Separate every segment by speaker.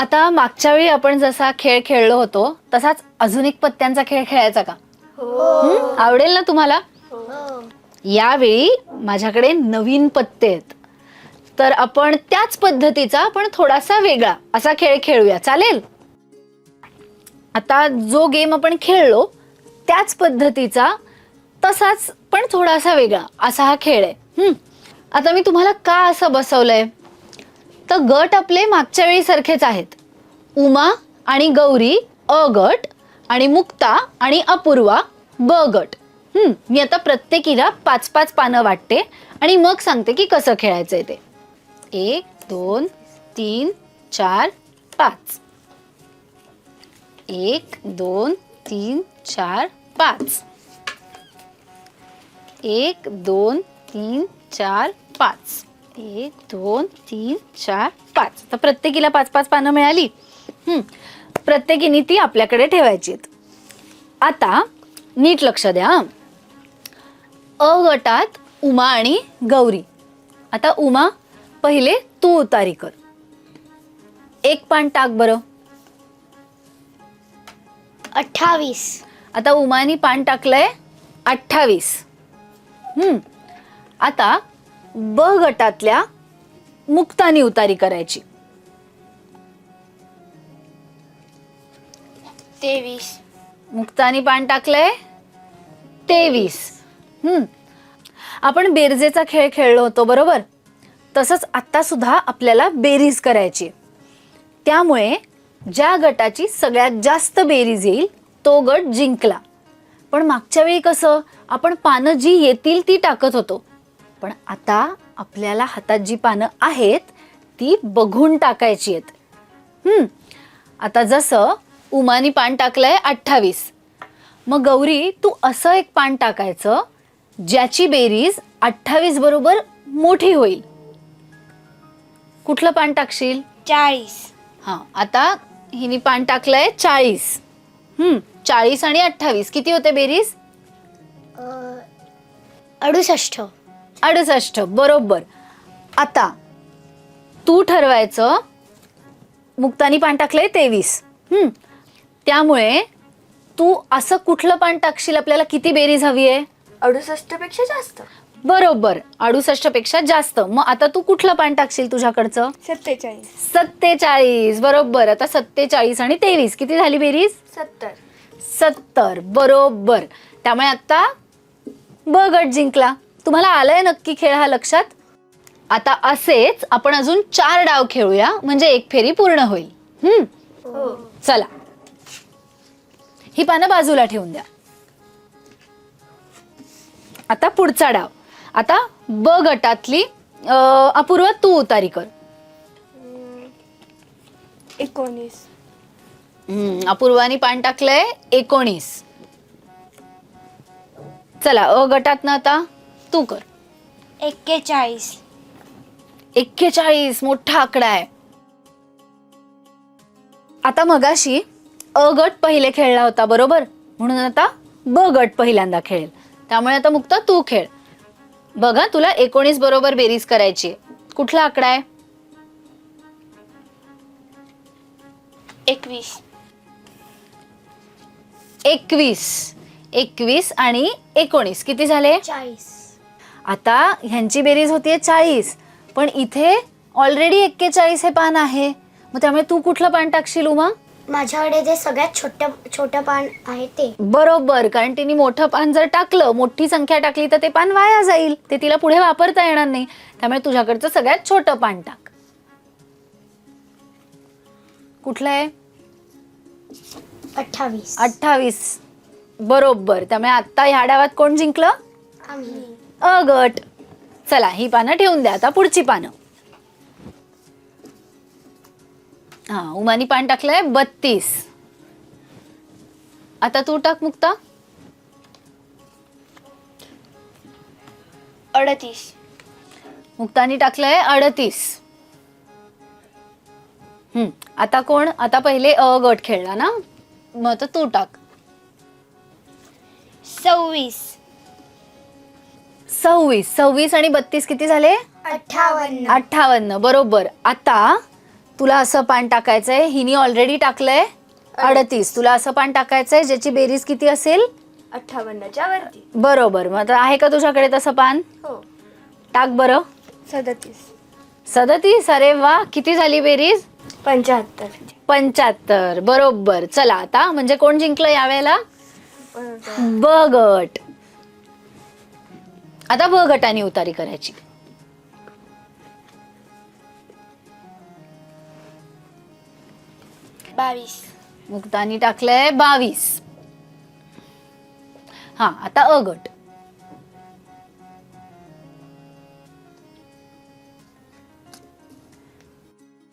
Speaker 1: आता मागच्या वेळी आपण जसा खेळ खेळलो होतो तसाच अजून एक पत्त्यांचा खेळ खेळायचा का? हं? आवडेल ना तुम्हाला? यावेळी माझ्याकडे नवीन पत्ते आहेत. तर आपण त्याच पद्धतीचा पण थोडासा वेगळा असा खेळ खेळूया. चालेल? आता जो गेम आपण खेळलो त्याच पद्धतीचा तसाच पण थोडासा वेगळा असा हा खेळ आहे. हं. आता मी तुम्हाला का असं बसवलंय? तर गट आपले मागच्या वेळी सारखेच आहेत. उमा आणि गौरी अ गट आणि मुक्ता आणि अपूर्वा ब गट. मी आता प्रत्येकीला पाच पाच पानं वाटते आणि मग सांगते की कसं खेळायचं आहे ते. एक दोन तीन चार पाच. एक दोन तीन चार पाच. एक दोन तीन चार पाच. एक दोन तीन चार पाच. तर प्रत्येकीला पाच पाच पानं मिळाली. हं. प्रत्येकीने ती आपल्याकडे ठेवायची आता नीट लक्ष द्या हं. अ गटात उमा आणि गौरी. आता उमा पहिले तू उतारी कर. एक पान टाक बरं.
Speaker 2: अठ्ठावीस.
Speaker 1: आता उमानी पान टाकलंय अठ्ठावीस. हम्म. आता ब गटातल्या मुक्तानी उतारी करायची.
Speaker 2: तेवीस.
Speaker 1: मुक्तानी पान टाकलंय? तेवीस. हम्म. आपण बेरजेचा खेळ खेळलो होतो बरोबर? तसंच आत्ता सुद्धा आपल्याला बेरीज करायची. त्यामुळे ज्या गटाची सगळ्यात जास्त बेरीज येईल तो गट जिंकला. पण मागच्या वेळी कसं आपण पानं जी येतील ती टाकत होतो. पण आता आपल्याला हातात जी पानं आहेत ती बघून टाकायची आहेत. हम्म. आता जसं उमानी पान टाकलंय अठ्ठावीस. मग गौरी तू असं एक पान टाकायचं ज्याची बेरीज अठ्ठावीस बरोबर मोठी होईल. कुठलं पान टाकशील?
Speaker 2: चाळीस.
Speaker 1: हां आता हिने पान टाकलंय चाळीस. हम्म चाळीस आणि अठ्ठावीस. किती होते बेरीज?
Speaker 2: अडुसष्ट.
Speaker 1: अडुसष्ट बरोबर. आता तू ठरवायचं मुक्तानी पान टाकलंय तेवीस. हम्म. त्यामुळे तू असं कुठलं पान टाकशील? आपल्याला किती बेरीज हवी आहे?
Speaker 2: अडुसष्टपेक्षा जास्त.
Speaker 1: बरोबर. अडुसष्टपेक्षा जास्त. मग आता तू कुठलं पान टाकशील तुझ्याकडचं?
Speaker 2: सत्तेचाळीस.
Speaker 1: सत्तेचाळीस. बरोबर. आता सत्तेचाळीस आणि तेवीस. किती झाली बेरीज?
Speaker 2: सत्तर.
Speaker 1: सत्तर. बरोबर. त्यामुळे आता ब गट जिंकला. तुम्हाला आलंय नक्की खेळ हा लक्षात? आता असेच आपण अजून चार डाव खेळूया म्हणजे एक फेरी पूर्ण होईल. हम्म? चला. ही पानं बाजूला ठेवून द्या. आता पुढचा डाव. आता ब गटातली अपूर्व तू उतारी कर.
Speaker 2: एकोणीस.
Speaker 1: हम्म, अपूर्वानी पान टाकलंय एकोणीस. चला अ गटात ना आता. तू कर.
Speaker 2: एक्केचाळीस.
Speaker 1: एक्केचाळीस मोठा आकडा आहे. आता मगाशी अ गट पहिले खेळला होता बरोबर? म्हणून आता ब गट पहिल्यांदा खेळेल. त्यामुळे आता मुक्त तू खेळ. बघा तुला एकोणीस बरोबर बेरीज करायची आहे. कुठला आकडा आहे?
Speaker 2: एकवीस.
Speaker 1: एकवीस. एकवीस आणि एकोणीस. किती झाले?
Speaker 2: चाळीस.
Speaker 1: आता ह्यांची बेरीज होतीये चाळीस. पण इथे ऑलरेडी एक्केचाळीस हे पान आहे. मग त्यामुळे तू कुठलं पान टाकशील उमा?
Speaker 2: माझ्याकडे जे सगळ्यात छोटं छोटं पान आहे ते.
Speaker 1: बरोबर कारण तिने मोठं पान जर टाकलं मोठी संख्या टाकली तर ते पान वाया जाईल. ते तिला पुढे वापरता येणार नाही. त्यामुळे तुझ्याकडचं सगळ्यात छोटं पान टाक. कुठलं आहे?
Speaker 2: अठ्ठावीस.
Speaker 1: अठ्ठावीस. बरोबर. त्यामुळे आता ह्या डावात कोण जिंकलं?
Speaker 2: आम्ही.
Speaker 1: अ गट चला ही पानं ठेवून द्या आता पुढची पानं. हा उमानी पान टाकलंय बत्तीस. आता तू टाक मुक्ता.
Speaker 2: अडतीस.
Speaker 1: मुक्तानी टाकलंय अडतीस. हम्म आता कोण? आता पहिले अ गट खेळला ना? मग तर तू टाक.
Speaker 2: सव्वीस.
Speaker 1: सव्वीस. सव्वीस आणि बत्तीस किती झाले?
Speaker 2: अठ्ठावन्न.
Speaker 1: अठ्ठावन्न. बरोबर. आता तुला असं पान टाकायचंय. हिनी ऑलरेडी टाकलंय. अडतीस. तुला असं पान टाकायचंय ज्याची बेरीज किती असेल?
Speaker 3: अठ्ठावन्नच्या वरती.
Speaker 1: बरोबर. मग आता आहे का तुझ्याकडे तसं पान?
Speaker 3: हो.
Speaker 1: टाक बरं.
Speaker 3: सदतीस.
Speaker 1: सदतीस? अरे वा. किती झाली बेरीज?
Speaker 3: पंच्याहत्तर.
Speaker 1: पंच्याहत्तर. बरोबर. चला आता. म्हणजे कोण जिंकलं यावेळेला? ब गट आता ब गटाने उतारी करायची.
Speaker 2: बावीस.
Speaker 1: मुक्तानी टाकलंय बावीस. हा आता अ गट.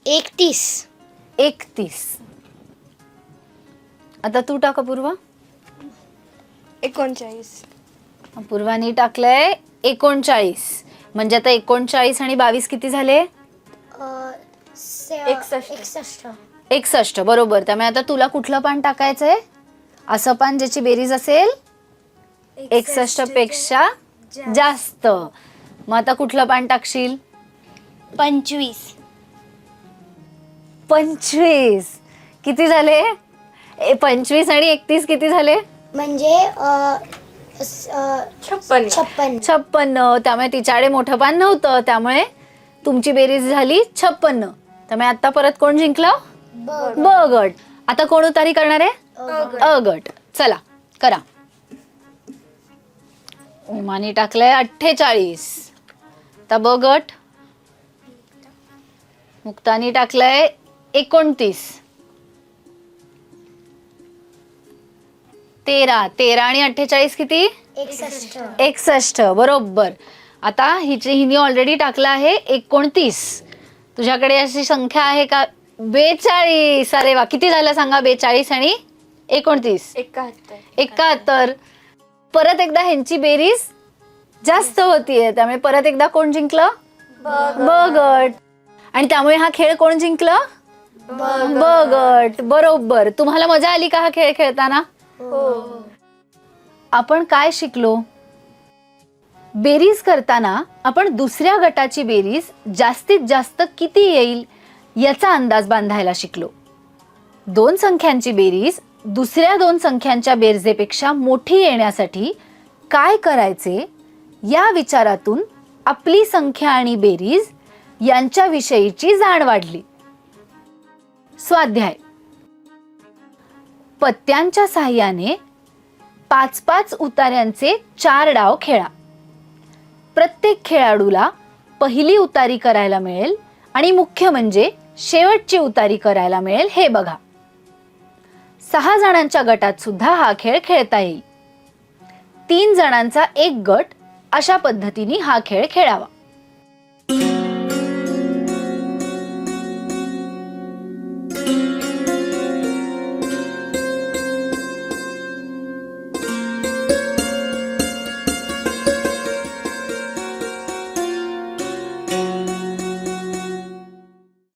Speaker 2: एकतीस.
Speaker 1: एकतीस. आता तू टाका पूर्वा
Speaker 3: एकोणचाळीस.
Speaker 1: पूर्वानी टाकलंय एकोणचाळीस. म्हणजे आता एकोणचाळीस आणि बावीस किती झाले?
Speaker 3: एकसष्ट.
Speaker 2: एकसष्ट.
Speaker 1: एकसष्ट बरोबर. त्यामुळे आता तुला कुठलं पान टाकायचंय? असं पान ज्याची बेरीज असेल एकसष्टपेक्षा जास्त. मग आता कुठलं पान टाकशील?
Speaker 2: पंचवीस.
Speaker 1: पंचवीस. किती झाले? ए, पंचवीस आणि एकतीस किती झाले?
Speaker 2: म्हणजे अ,
Speaker 3: छप्पन.
Speaker 2: छप्पन.
Speaker 1: छप्पन्न त्यामुळे तिच्याकडे मोठं पान नव्हतं. त्यामुळे तुमची बेरीज झाली छप्पन्न त्यामुळे आता परत कोण जिंकलं? ब गट आता कोण उतारी करणार आहे? अ गट चला करा. उमानी टाकलंय अठ्ठेचाळीस. आता ब गट मुक्तानी टाकलंय एकोणतीस. तेरा तेरा आणि अठ्ठेचाळीस किती?
Speaker 2: एकसष्ट.
Speaker 1: एकसष्ट बरोबर. आता हिची हिने ऑलरेडी टाकलं आहे एकोणतीस. तुझ्याकडे अशी संख्या आहे का? बेचाळीस. अरे वा किती झालं सांगा? बेचाळीस आणि एकोणतीस.
Speaker 3: एकाहत्तर.
Speaker 1: एकाहत्तर. परत एकदा ह्यांची बेरीज जास्त होतीये. त्यामुळे परत एकदा कोण जिंकलं? ब गट आणि त्यामुळे हा खेळ कोण जिंकलं? ब गट बरोबर. तुम्हाला मजा आली का हा खेळ खेळताना?
Speaker 3: हो.
Speaker 1: आपण काय शिकलो? बेरीज करताना आपण दुसऱ्या गटाची बेरीज जास्तीत जास्त किती येईल याचा अंदाज बांधायला शिकलो. दोन संख्यांची बेरीज दुसऱ्या दोन संख्यांच्या बेरजेपेक्षा मोठी येण्यासाठी काय करायचे या विचारातून आपली संख्या आणि बेरीज यांच्याविषयीची जाण वाढली. स्वाध्याय पत्त्यांच्या साह्याने पाच पाच उतार्यांचे चार डाव खेळा. प्रत्येक खेळाडूला पहिली उतारी करायला मिळेल आणि मुख्य म्हणजे शेवटची उतारी करायला मिळेल हे बघा. सहा जणांच्या गटात सुद्धा हा खेळ खेळता येईल. तीन जणांचा एक गट अशा पद्धतीने हा खेळ खेळावा.